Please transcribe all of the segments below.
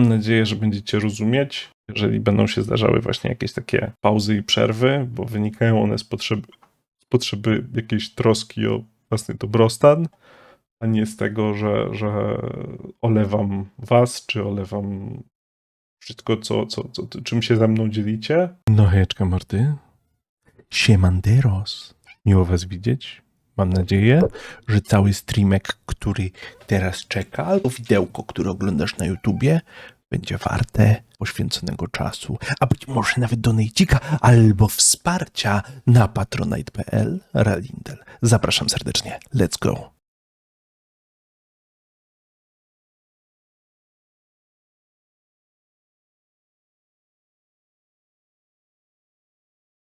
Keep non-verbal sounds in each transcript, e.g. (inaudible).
Mam nadzieję, że będziecie rozumieć, jeżeli będą się zdarzały właśnie jakieś takie pauzy i przerwy, bo wynikają one z potrzeby, z potrzeby jakiejś troski o własny dobrostan, a nie z tego, że, że olewam was, czy olewam wszystko, co, co, co, czym się ze mną dzielicie. No hejeczka mordy. Siemanderos. Miło was widzieć. Mam nadzieję, że cały streamek, który teraz czeka, albo widełko, które oglądasz na YouTubie, będzie warte poświęconego czasu, a być może nawet donejcika albo wsparcia na patronite.pl Ralindel. Zapraszam serdecznie. Let's go.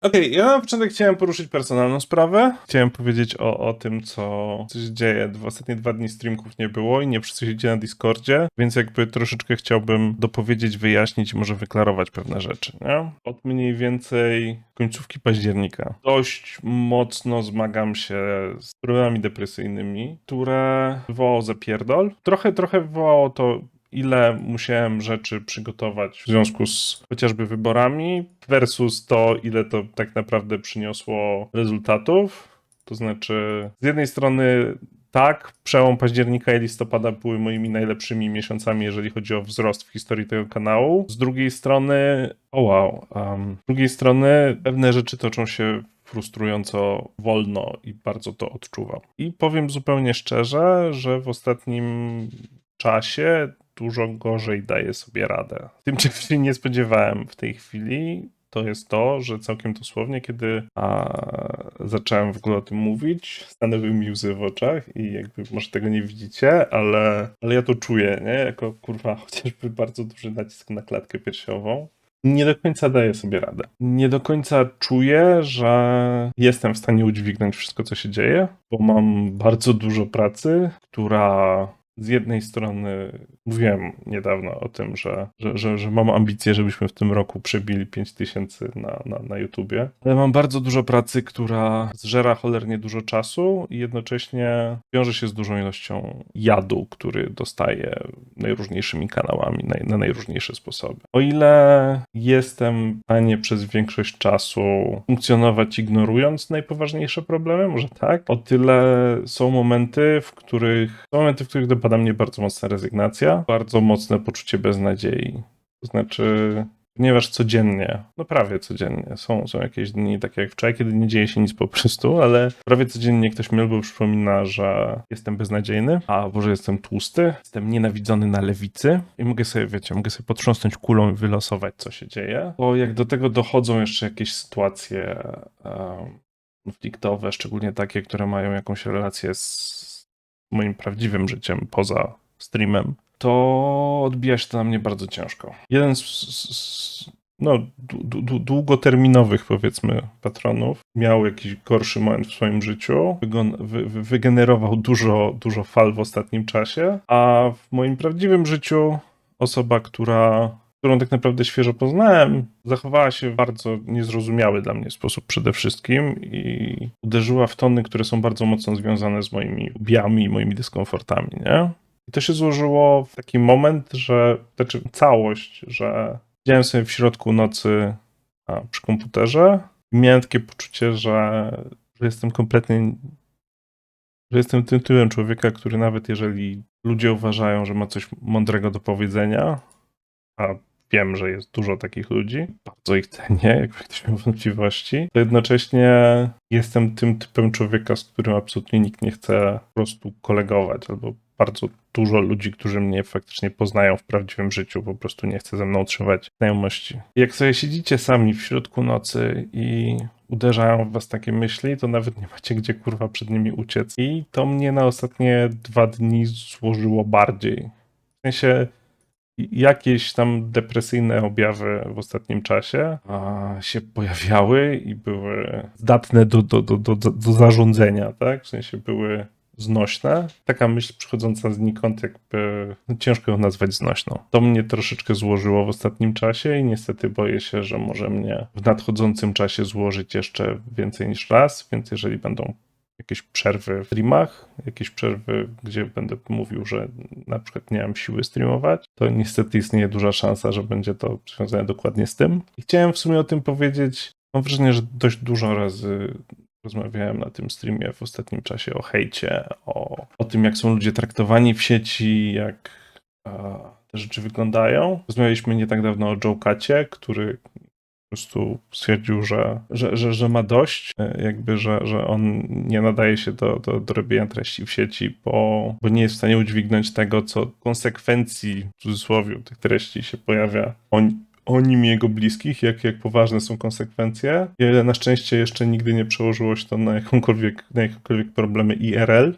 Okej, ja na początek chciałem poruszyć personalną sprawę. Chciałem powiedzieć o, o tym, co, co się dzieje. W ostatnie dwa dni streamków nie było i nie wszyscy się dzieje na Discordzie, więc jakby troszeczkę chciałbym dopowiedzieć, wyjaśnić i może wyklarować pewne rzeczy, nie? Od mniej więcej końcówki października dość mocno zmagam się z problemami depresyjnymi, które wywołało zapierdol. Trochę, trochę wywołało to ile musiałem rzeczy przygotować w związku z chociażby wyborami, versus to, ile to tak naprawdę przyniosło rezultatów. To znaczy, z jednej strony tak, przełom października i listopada były moimi najlepszymi miesiącami, jeżeli chodzi o wzrost w historii tego kanału. Z drugiej strony, o oh wow, um, z drugiej strony pewne rzeczy toczą się frustrująco wolno i bardzo to odczuwam. I powiem zupełnie szczerze, że w ostatnim czasie dużo gorzej daje sobie radę. Tym, czego się nie spodziewałem w tej chwili, to jest to, że całkiem dosłownie, kiedy a, zacząłem w ogóle o tym mówić, stanęły mi łzy w oczach i jakby może tego nie widzicie, ale, ale ja to czuję, nie? Jako kurwa (laughs) chociażby bardzo duży nacisk na klatkę piersiową. Nie do końca daję sobie radę. Nie do końca czuję, że jestem w stanie udźwignąć wszystko, co się dzieje, bo mam bardzo dużo pracy, która z jednej strony mówiłem niedawno o tym, że, że, że, że, mam ambicje, żebyśmy w tym roku przebili 5000 na, na, na YouTubie, ale mam bardzo dużo pracy, która zżera cholernie dużo czasu i jednocześnie wiąże się z dużą ilością jadu, który dostaję najróżniejszymi kanałami, na, na najróżniejsze sposoby. O ile jestem w stanie przez większość czasu funkcjonować ignorując najpoważniejsze problemy, może tak, o tyle są momenty, w których są momenty, w których dopada mnie bardzo mocna rezygnacja, bardzo mocne poczucie beznadziei. To znaczy, ponieważ codziennie, no prawie codziennie, są, są jakieś dni, takie jak wczoraj, kiedy nie dzieje się nic po prostu, ale prawie codziennie ktoś mi albo przypomina, że jestem beznadziejny, albo że jestem tłusty, jestem nienawidzony na lewicy i mogę sobie, wiecie, mogę sobie potrząsnąć kulą i wylosować, co się dzieje. Bo jak do tego dochodzą jeszcze jakieś sytuacje um, konfliktowe, szczególnie takie, które mają jakąś relację z moim prawdziwym życiem poza streamem, to odbija się to na mnie bardzo ciężko. Jeden z, z no, długoterminowych, powiedzmy, patronów miał jakiś gorszy moment w swoim życiu, wy wygenerował dużo, dużo fal w ostatnim czasie, a w moim prawdziwym życiu osoba, która którą tak naprawdę świeżo poznałem, zachowała się w bardzo niezrozumiały dla mnie sposób przede wszystkim i uderzyła w tony, które są bardzo mocno związane z moimi ubiami i moimi dyskomfortami, nie? I to się złożyło w taki moment, że, znaczy całość, że siedziałem sobie w środku nocy a, przy komputerze i miałem takie poczucie, że, że jestem kompletnie że jestem tym typem człowieka, który nawet jeżeli ludzie uważają, że ma coś mądrego do powiedzenia, a wiem, że jest dużo takich ludzi, bardzo ich cenię, jakby ktoś miał wątpliwości, to jednocześnie jestem tym typem człowieka, z którym absolutnie nikt nie chce po prostu kolegować, albo bardzo dużo ludzi, którzy mnie faktycznie poznają w prawdziwym życiu, po prostu nie chce ze mną utrzymywać znajomości. Jak sobie siedzicie sami w środku nocy i uderzają w was takie myśli, to nawet nie macie gdzie kurwa przed nimi uciec. I to mnie na ostatnie dwa dni złożyło bardziej. W sensie jakieś tam depresyjne objawy w ostatnim czasie się pojawiały i były zdatne do, do, do, do, do zarządzenia, tak? W sensie były znośne. Taka myśl przychodząca znikąd, jakby no ciężko ją nazwać znośną. To mnie troszeczkę złożyło w ostatnim czasie i niestety boję się, że może mnie w nadchodzącym czasie złożyć jeszcze więcej niż raz, więc jeżeli będą jakieś przerwy w streamach, jakieś przerwy, gdzie będę mówił, że na przykład nie mam siły streamować, to niestety istnieje duża szansa, że będzie to związane dokładnie z tym. I chciałem w sumie o tym powiedzieć. Mam wrażenie, że dość dużo razy rozmawiałem na tym streamie w ostatnim czasie o hejcie, o, o tym, jak są ludzie traktowani w sieci, jak a, te rzeczy wyglądają. Rozmawialiśmy nie tak dawno o Joe Kacie, który prostu stwierdził, że, że, że, że ma dość, e, jakby, że, że on nie nadaje się do, do, do robienia treści w sieci, bo, bo nie jest w stanie udźwignąć tego, co konsekwencji, w cudzysłowie, tych treści się pojawia on, o nim i jego bliskich, jak, jak poważne są konsekwencje. I na szczęście jeszcze nigdy nie przełożyło się to na jakąkolwiek, na jakiekolwiek problemy IRL,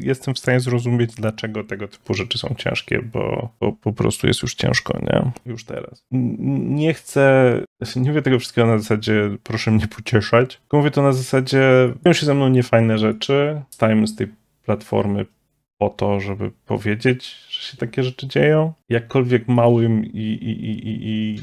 jestem w stanie zrozumieć, dlaczego tego typu rzeczy są ciężkie, bo, bo po prostu jest już ciężko, nie? Już teraz. Nie chcę, nie mówię tego wszystkiego na zasadzie proszę mnie pocieszać, tylko mówię to na zasadzie dzieją się ze mną niefajne rzeczy, stajemy z tej platformy po to, żeby powiedzieć, że się takie rzeczy dzieją. Jakkolwiek małym i, i, i, i,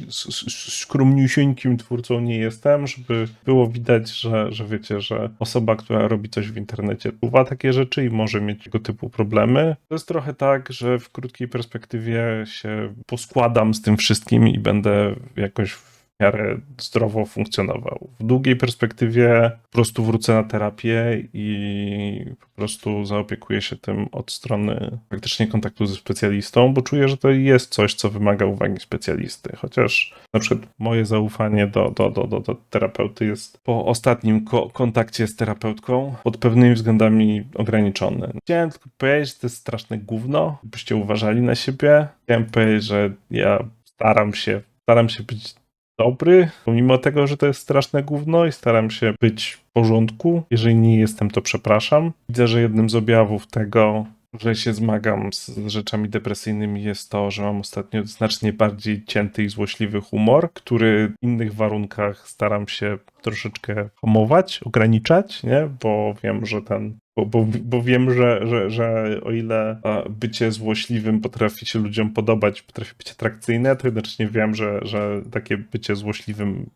skromniusieńkim twórcą nie jestem, żeby było widać, że, że wiecie, że osoba, która robi coś w internecie, czuwa takie rzeczy i może mieć tego typu problemy. To jest trochę tak, że w krótkiej perspektywie się poskładam z tym wszystkim i będę jakoś miarę zdrowo funkcjonował. W długiej perspektywie po prostu wrócę na terapię i po prostu zaopiekuję się tym od strony faktycznie kontaktu ze specjalistą, bo czuję, że to jest coś, co wymaga uwagi specjalisty. Chociaż na przykład moje zaufanie do, do, do, do, do terapeuty jest po ostatnim ko- kontakcie z terapeutką pod pewnymi względami ograniczone. Chciałem tylko powiedzieć, że to jest straszne gówno, byście uważali na siebie. Chciałem powiedzieć, że ja staram się, staram się być dobry, pomimo tego, że to jest straszne gówno i staram się być w porządku. Jeżeli nie jestem, to przepraszam. Widzę, że jednym z objawów tego, że się zmagam z rzeczami depresyjnymi jest to, że mam ostatnio znacznie bardziej cięty i złośliwy humor, który w innych warunkach staram się troszeczkę hamować, ograniczać, nie? Bo wiem, że ten bo, bo, bo wiem, że, że, że o ile bycie złośliwym potrafi się ludziom podobać, potrafi być atrakcyjne, to jednocześnie wiem, że, że takie bycie złośliwym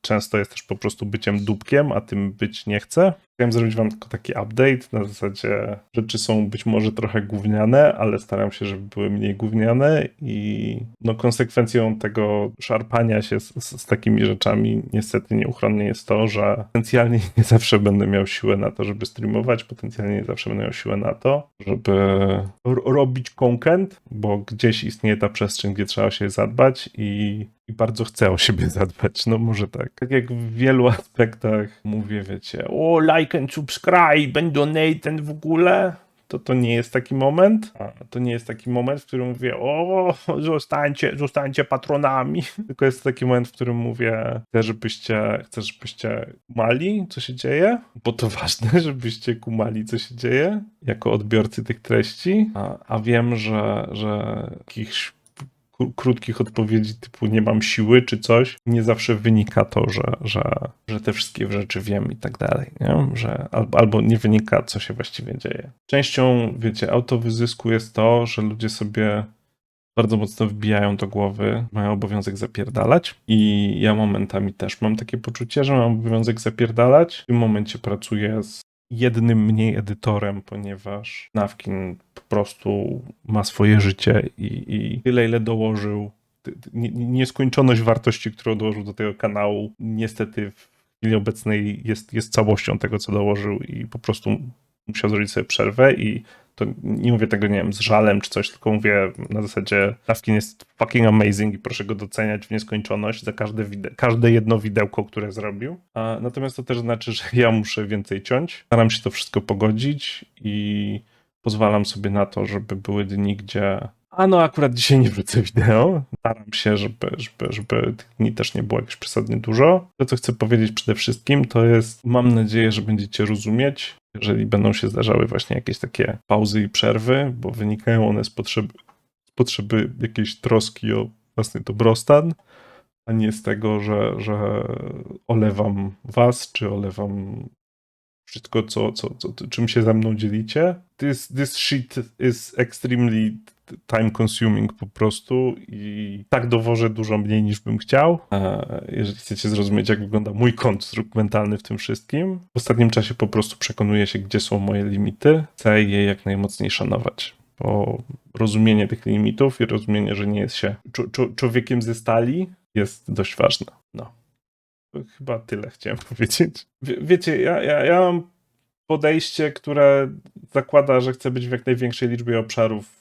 często jest też po prostu byciem dupkiem, a tym być nie chcę. Chciałem zrobić wam tylko taki update, na zasadzie rzeczy są być może trochę gówniane, ale staram się, żeby były mniej gówniane i no konsekwencją tego szarpania się z, z, z takimi rzeczami niestety nieuchronnie jest to, że potencjalnie (laughs) nie zawsze będę miał siłę na to, żeby streamować, potencjalnie nie zawsze będę miał siłę na to, żeby robić content, bo gdzieś istnieje ta przestrzeń, gdzie trzeba siebie zadbać i, i bardzo chcę o siebie zadbać, no może tak. Tak jak w wielu (laughs) aspektach mówię, wiecie, o like and subscribe and donate w ogóle, to to nie jest taki moment. To nie jest taki moment, w którym mówię, o, zostańcie, zostańcie patronami. (laughs) Tylko jest taki moment, w którym mówię, chcę, żebyście, chcę, żebyście kumali, co się dzieje, bo to ważne, (laughs) żebyście kumali, co się dzieje, jako odbiorcy tych treści. A, a wiem, że, że jakichś krótkich odpowiedzi typu nie mam siły czy coś, nie zawsze wynika to, że, że, że te wszystkie rzeczy wiem i tak dalej, nie? Że, albo, albo nie wynika, co się właściwie dzieje. Częścią, wiecie, autowyzysku jest to, że ludzie sobie bardzo mocno wbijają do głowy, mają obowiązek zapierdalać i ja momentami też mam takie poczucie, że mam obowiązek zapierdalać. W tym momencie pracuję z jednym mniej edytorem, ponieważ Nawkin po prostu ma swoje życie i, i tyle, ile dołożył, nieskończoność wartości, którą dołożył do tego kanału, niestety w chwili obecnej jest, jest całością tego, co dołożył i po prostu musiał zrobić sobie przerwę i to nie mówię tego, nie wiem, z żalem czy coś, tylko mówię na zasadzie Nawkin jest fucking amazing i proszę go doceniać w nieskończoność za każde, wide- każde jedno widełko, które zrobił. A, natomiast to też znaczy, że ja muszę więcej ciąć. Staram się to wszystko pogodzić i pozwalam sobie na to, żeby były dni, gdzie a no akurat dzisiaj nie wrzucę wideo. Staram się, żeby, żeby, żeby tych dni też nie było jakoś przesadnie dużo. To, co chcę powiedzieć przede wszystkim, to jest, mam nadzieję, że będziecie rozumieć, jeżeli będą się zdarzały właśnie jakieś takie pauzy i przerwy, bo wynikają one z potrzeby, z potrzeby jakiejś troski o własny dobrostan, a nie z tego, że, że olewam was, czy olewam wszystko, co, co, co, czym się ze mną dzielicie. This, this shit is extremely time consuming po prostu i tak dowożę dużo mniej niż bym chciał. A jeżeli chcecie zrozumieć, jak wygląda mój konstrukt mentalny w tym wszystkim, w ostatnim czasie po prostu przekonuję się, gdzie są moje limity. Chcę je jak najmocniej szanować. Bo rozumienie tych limitów i rozumienie, że nie jest się człowiekiem ze stali, jest dość ważne. No. Chyba tyle chciałem (laughs) powiedzieć. Wie, wiecie, ja, ja, ja mam podejście, które zakłada, że chcę być w jak największej liczbie obszarów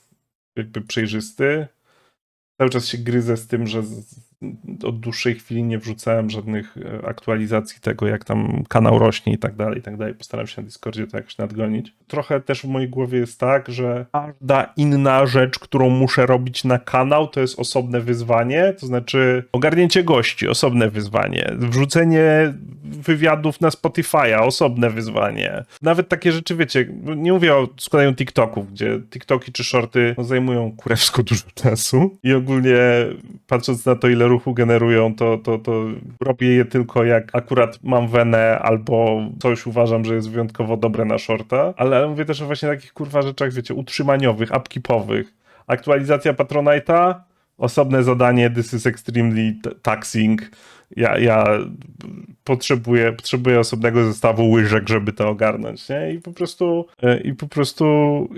jakby przejrzysty. Cały czas się gryzę z tym, że od dłuższej chwili nie wrzucałem żadnych e, aktualizacji tego, jak tam kanał rośnie i tak dalej, i tak dalej. Postaram się na Discordzie to jakoś nadgonić. Trochę też w mojej głowie jest tak, że każda inna rzecz, którą muszę robić na kanał, to jest osobne wyzwanie, to znaczy ogarnięcie gości, osobne wyzwanie, wrzucenie wywiadów na Spotify'a, osobne wyzwanie. Nawet takie rzeczy, wiecie, nie mówię o składaniu TikToków, gdzie TikToki czy shorty no, zajmują kurewsko dużo czasu i ogólnie patrząc na to, ile ruchu generują, to, to, to robię je tylko jak akurat mam wenę albo coś uważam, że jest wyjątkowo dobre na shorta, ale mówię też o właśnie takich kurwa rzeczach, wiecie, utrzymaniowych, upkeepowych. Aktualizacja Patronite'a, osobne zadanie, this is extremely taxing. Ja, ja potrzebuję, potrzebuję osobnego zestawu łyżek, żeby to ogarnąć, nie? I po prostu, e, i po prostu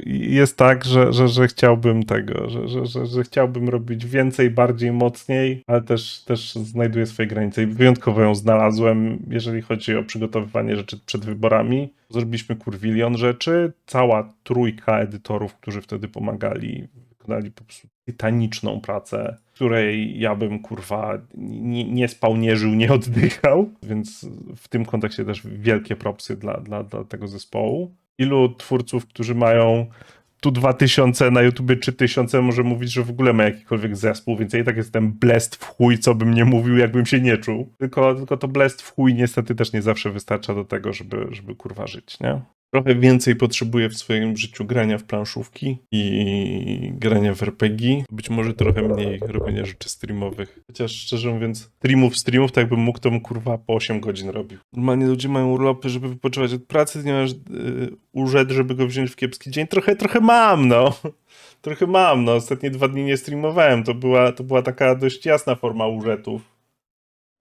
jest tak, że, że, że chciałbym tego, że, że, że, że chciałbym robić więcej, bardziej, mocniej, ale też, też znajduję swoje granice i wyjątkowo ją znalazłem, jeżeli chodzi o przygotowywanie rzeczy przed wyborami. Zrobiliśmy kurwilion rzeczy, cała trójka edytorów, którzy wtedy pomagali, wykonali po prostu tytaniczną pracę, której ja bym kurwa nie, nie spał, nie żył, nie oddychał, więc w tym kontekście też wielkie propsy dla, dla, dla tego zespołu. Ilu twórców, którzy mają tu 2000, na YouTubie 3000, może mówić, że w ogóle ma jakikolwiek zespół, więc ja i tak jestem blest w chuj, co bym nie mówił, jakbym się nie czuł. Tylko, tylko to blest w chuj niestety też nie zawsze wystarcza do tego, żeby, żeby kurwa żyć, nie? Trochę więcej potrzebuję w swoim życiu grania w planszówki i grania w RPG. Być może trochę mniej robienia rzeczy streamowych. Chociaż szczerze mówiąc, streamów, streamów, tak jakbym mógł, to bym kurwa po 8 godzin robił. Normalnie ludzie mają urlopy, żeby wypoczywać od pracy, nie masz yy, urzęd, żeby go wziąć w kiepski dzień. Trochę, trochę mam, no. (laughs) Trochę mam, no. Ostatnie dwa dni nie streamowałem. To była, to była taka dość jasna forma urzędów.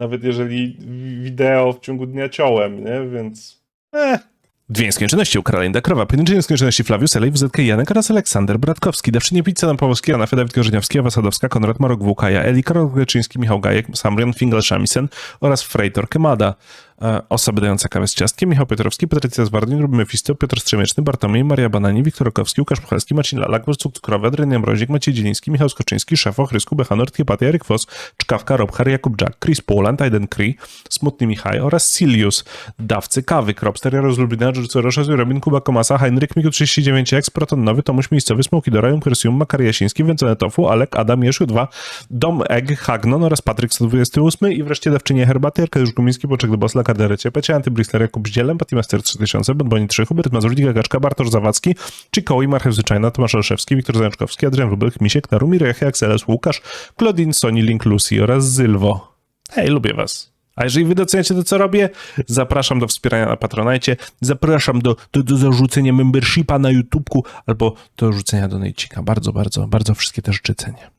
Nawet jeżeli wideo w ciągu dnia ciąłem, nie? Więc... Eh. Dwie nieskończoności. U Karolinda Krowa, pojedyncze nieskończoności. Flawius Elej, WZK Janek oraz Aleksander Bratkowski, Dawczynie Pizza na Pawłowski, Anna Dawid Korzeniowski, Ewa Sadowska, Konrad Marok Włukaja, Eli, Karol Greczyński, Michał Gajek, Samrion Fingel-Shamisen oraz Freitor Kemada. E, osoby dające kawę z ciastkiem, Michał Piotrowski, Patrycja Zwardin, Ruby Mefisto, Piotr Strzemieczny, Bartłomiej, Maria Banani, Wiktor Okowski, Łukasz Puchalski, Marcin Lalak, Wózcuk Cukrowy, Adrian Mrozik, Maciej Dzieliński, Michał Skoczyński, Szefo, Chrysku, Bechanort, Kiepaty, Eryk Foss, Czkawka, Robhar, Jakub Jack, Chris Poland, Aiden Cree, Smutny Michaj oraz Silius, dawcy kawy, Kropster, Jarosz Lublina, Dżurco Rosza, Robin, Kuba Komasa, Heinryk, Miku 39, X, Proton Nowy, Tomuś Miejscowy, Smoki Dora, Persium, Makar Jasiński, Tofu, Alek, Adam, Jeszu 2, Dom Egg, Hagnon oraz Patryk 128 i wreszcie dawczynie herbaty, Arkadiusz Gumiński, do Bosla, Kardery Ciepecie, Antybristler, Jakub Zdzielem, Patimaster 3000, Bonboni 3, Hubert Mazur, Liga Gaczka, Bartosz Zawadzki, Cikoł Marchew Zwyczajna, Tomasz Olszewski, Wiktor Zajączkowski, Adrian Wróbel, Misiek, Narumir, Jachę, Akseles, Łukasz, Claudine, Sony, Link, Lucy oraz Zylwo. Hej, lubię was. A jeżeli wy doceniacie to, co robię, zapraszam do wspierania na Patronajcie, zapraszam do, do, do zarzucenia membershipa na YouTubeku albo do rzucenia donajcika. Bardzo, bardzo, bardzo wszystkie te rzeczy cenię.